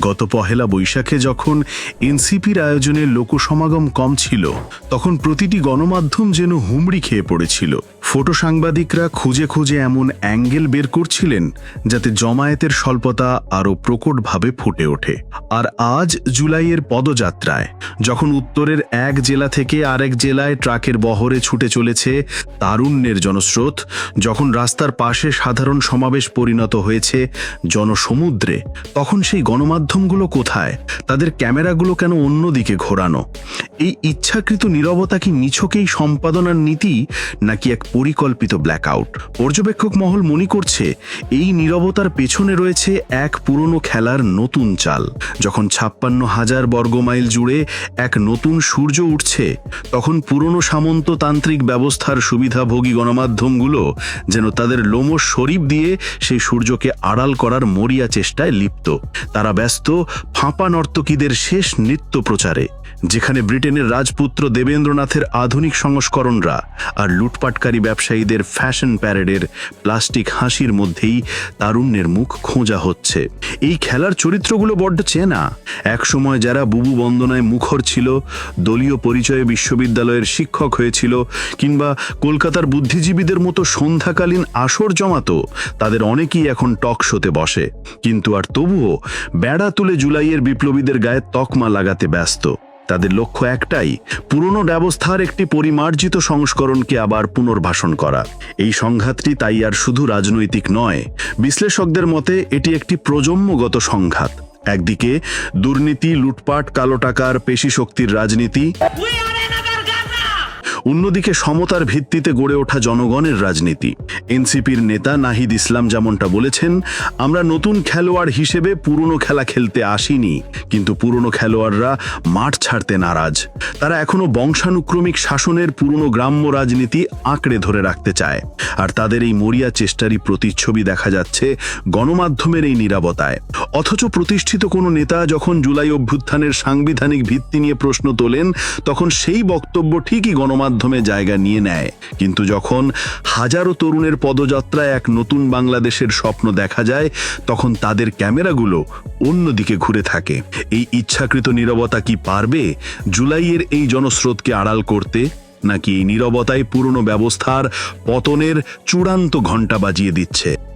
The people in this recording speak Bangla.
গত পহেলা বৈশাখে যখন এনসিপির আয়োজনে লোকসমাগম কম ছিল, তখন প্রতিটি গণমাধ্যম যেন হুমড়ি খেয়ে পড়েছিল। ফটো সাংবাদিকরা খুঁজে খুঁজে এমন অ্যাঙ্গেল বের করছিলেন যাতে জমায়েতের স্বল্পতা আরও প্রকটভাবে ফুটে ওঠে। আর আজ জুলাইয়ের পদযাত্রায়, যখন উত্তরের এক জেলা থেকে আরেক জেলায় ট্রাকের বহরে ছুটে চলেছে তারুণ্যের জনস্রোত, যখন রাস্তার পাশে সাধারণ সমাবেশ পরিণত হয়েছে জনসমুদ্রে, তখন সেই গণমাধ্যমগুলো কোথায়? তাদের ক্যামেরাগুলো কেন অন্যদিকে ঘোরানো? এই ইচ্ছাকৃত নীরবতা কি নিছকেই সম্পাদনার নীতি, নাকি এক পরিকল্পিত ব্ল্যাকআউট পর্যবেক্ষক মহল মনে করছে, এই নীরবতার পেছনে রয়েছে এক পুরনো খেলার নতুন চাল। যখন ছাপ্পান্ন হাজার বর্গমাইল জুড়ে এক নতুন সূর্য উঠছে, তখন পুরনো সামন্ততান্ত্রিক ব্যবস্থার সুবিধাভোগী গণমাধ্যমগুলো যেন তাদের লোমশ শরীফ দিয়ে সেই সূর্যকে আড়াল করার মরিয়া চেষ্টায় লিপ্ত। তারা ব্যস্ত ফাঁপা নর্তকীদের শেষ নৃত্য প্রচারে, যেখানে ব্রিটেনের রাজপুত্র দেবেন্দ্রনাথের আধুনিক সংস্করণরা আর লুটপাটকারী ব্যবসায়ীদের ফ্যাশন প্যারেডের প্লাস্টিক হাসির মধ্যেই তারুণ্যের মুখ খোঁজা হচ্ছে। এই খেলার চরিত্রগুলো বড্ড চেনা। একসময় যারা বুবু বন্দনায় মুখর ছিল, দলীয় পরিচয়ে বিশ্ববিদ্যালয়ের শিক্ষক হয়েছিল, কিংবা কলকাতার বুদ্ধিজীবীদের মতো সন্ধ্যাকালীন আসর জমাতো, তাদের অনেকেই এখন টক শোতে বসে। কিন্তু আর তবুও বেড়া তুলে জুলাইয়ের বিপ্লবীদের গায়ে তকমা লাগাতে ব্যস্ত। তাদের লক্ষ্য একটাই, পুরনো ব্যবস্থার একটি পরিমার্জিত সংস্করণকে আবার পুনর্বাসন করা। এই সংঘাতটি তাই আর শুধু রাজনৈতিক নয়, বিশ্লেষকদের মতে এটি একটি প্রজন্মগত সংঘাত। একদিকে দুর্নীতি, লুটপাট, কালো টাকার পেশি শক্তির রাজনীতি অন্যদিকে সমতার ভিত্তিতে গড়ে ওঠা জনগণের রাজনীতি। এনসিপির নেতা নাহিদ ইসলাম যেমনটা বলেছেন, আমরা নতুন খেলোয়াড় হিসেবে পুরনো খেলা খেলতে আসিনি, কিন্তু পুরনো খেলোয়াড়রা মাঠ ছাড়তে নারাজ। তারা এখনও বংশানুক্রমিক শাসনের পুরনো গ্রাম্য রাজনীতি আঁকড়ে ধরে রাখতে চায়। আর তাদের এই মরিয়া চেষ্টারই প্রতিচ্ছবি দেখা যাচ্ছে গণমাধ্যমের এই নিরাপত্তায়। অথচ প্রতিষ্ঠিত কোনো নেতা যখন জুলাই অভ্যুত্থানের সাংবিধানিক ভিত্তি নিয়ে প্রশ্ন তোলেন, তখন সেই বক্তব্য ঠিকই গণমাধ্যমে জায়গা নিয়ে নেয়। কিন্তু যখন হাজারো তরুণের পদযাত্রায় এক নতুন বাংলাদেশের স্বপ্ন দেখা যায়, তখন তাদের ক্যামেরাগুলো অন্যদিকে ঘুরে থাকে। এই ইচ্ছাকৃত নীরবতা কি পারবে? জুলাইয়ের এই জনস্রোতকে আড়াল করতে নাকি এই নীরবতাই পুরনো ব্যবস্থার পতনের চূড়ান্ত ঘণ্টা বাজিয়ে দিচ্ছে?